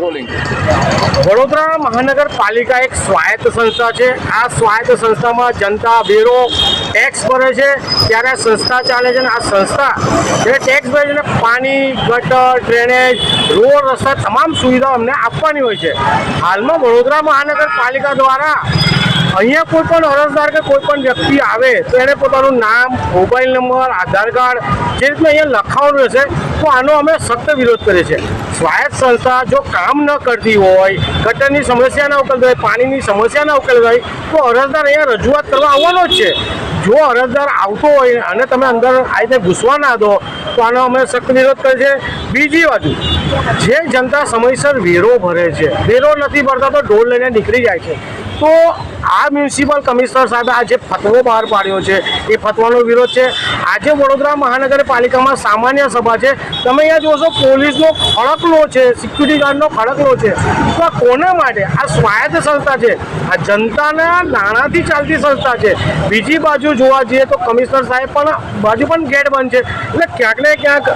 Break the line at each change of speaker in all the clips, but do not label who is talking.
વડોદરા મહાનગરપાલિકા એક સ્વાયત્ત સંસ્થા છે. આ સ્વાયત્ત સંસ્થામાં જનતા વેરો ટેક્સ ભરે છે. ત્યારે સંસ્થા ચાલે છે અને આ સંસ્થા જે ટેક્સ ભરે છે પાણી, ગટર ડ્રેનેજ રોડ, રસ્તા તમામ સુવિધાઓ અમને આપવાની હોય છે. હાલમાં વડોદરા મહાનગરપાલિકા દ્વારા અહીંયા કોઈ પણ અરજદાર કે કોઈ પણ વ્યક્તિ આવે તો એને પોતાનું નામ, મોબાઈલ નંબર, આધાર કાર્ડ જે રીતના અહીંયા લખાવવાનું રહેશે તો આનો અમે સખ્ત વિરોધ કરીએ છીએ. સ્વાયત્ત સંસ્થા જો કામ ન કરતી હોય, ગટરની સમસ્યા ના ઉકેલતી હોય, પાણીની સમસ્યા ના ઉકેલતી હોય, તો અરજદાર અહીંયા રજૂઆત કરવા આવવાનો જ છે. જો અરજદાર આવતો હોય અને તમે અંદર આ રીતે ઘૂસવા ના દો, તો આનો અમે સખત વિરોધ કરીએ છીએ. બીજી બાજુ, જે જનતા સમયસર વેરો ભરે છે, વેરો નથી ભરતા તો ઢોર લઈને નીકળી જાય છે. તો આ મ્યુનિસિપલ કમિશનર સાહેબે આ જે ફતવો બહાર પાડ્યો છે. એ ફતવાનો વિરોધ છે. આજે વડોદરા મહાનગરપાલિકામાં સામાન્ય સભા છે. તમે અહીંયા જોશો, પોલીસનો ખડકલો છે, સિક્યુરિટી ગાર્ડનો ખડકલો છે. તો આ કોના માટે? આ સ્વાયત્ત સંસ્થા છે. આ જનતાના નાણાંથી ચાલતી સંસ્થા છે. બીજી બાજુ જોવા જઈએ તો કમિશનર સાહેબ પણ, બાજુ પણ ગેટ બંધ છે. એટલે ક્યાંક ને ક્યાંક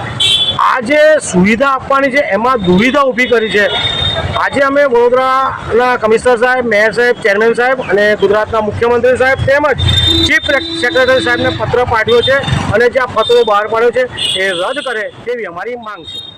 આ જે સુવિધા આપવાની છે, એમાં દુવિધા ઊભી કરી છે. આજે અમે વડોદરાના કમિશનર સાહેબ, મેયર સાહેબ, ચેરમેન સાહેબ અને ગુજરાતના મુખ્યમંત્રી સાહેબ તેમજ ચીફ સેક્રેટરી સાહેબને પત્ર પાઠવ્યો છે અને જે આ પત્રો બહાર પાડ્યો છે એ રદ કરે તેવી અમારી માંગ છે.